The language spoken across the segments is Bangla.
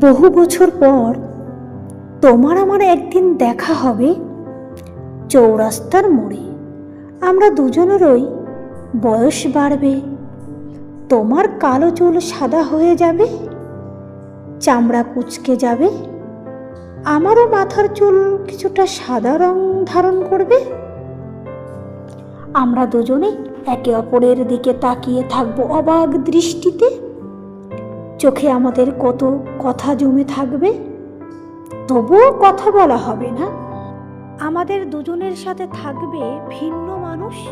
বহু বছর পর তোমার আমার একদিন দেখা হবে চৌরাস্তার মোড়ে। আমরা দুজনেরই বয়স বাড়বে। তোমার কালো চুল সাদা হয়ে যাবে, চামড়া কুচকে যাবে। আমারও মাথার চুল কিছুটা সাদা রং ধারণ করবে। আমরা দুজনে একে অপরের দিকে তাকিয়ে থাকব অবাক দৃষ্টিতে। চোখে আমাদের কত কথা জমে থাকবে? তবুও কথা বলা হবে না। আমাদের দুজনের সাথে থাকবে ভিন্ন মানুষ?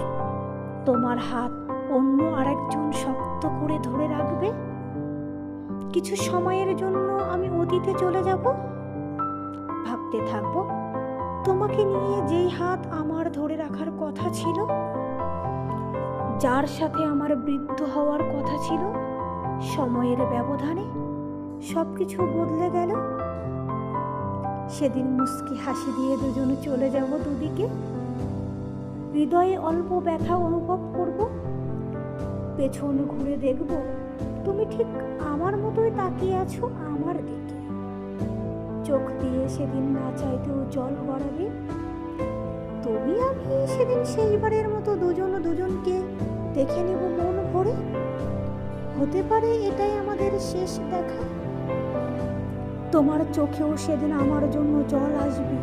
তোমার হাত অন্য আরেকজন শক্ত করে ধরে রাখবে? কিছু সময়ের জন্য আমি অতীতে চলে যাব? ভাবতে থাকব। তোমাকে নিয়ে যেই হাত আমার ধরে রাখার কথা ছিল, যার সাথে আমার বৃদ্ধ হওয়ার কথা ছিল সময়ের ব্যবধানে সব কিছু বদলে গেল। সেদিন মুস্কি হাসি দিয়ে দুজনে চলে যাব দুদিকে। হৃদয়ে অল্প ব্যথা অনুভব করব। পেছন ঘুরে দেখব, তুমি ঠিক আমার মতোই তাকিয়ে আছো আমার দিকে। চোখ দিয়ে সেদিন না চাইতেও জল গড়াবে। তুমি আমি সেদিন শেষবারের মতো দুজন দুজনকে দেখে নেব মন ভরে। হতে পারে এটাই আমাদের শেষ দেখা। তোমার চোখেও সেদিন আমার জন্য জল আসবে।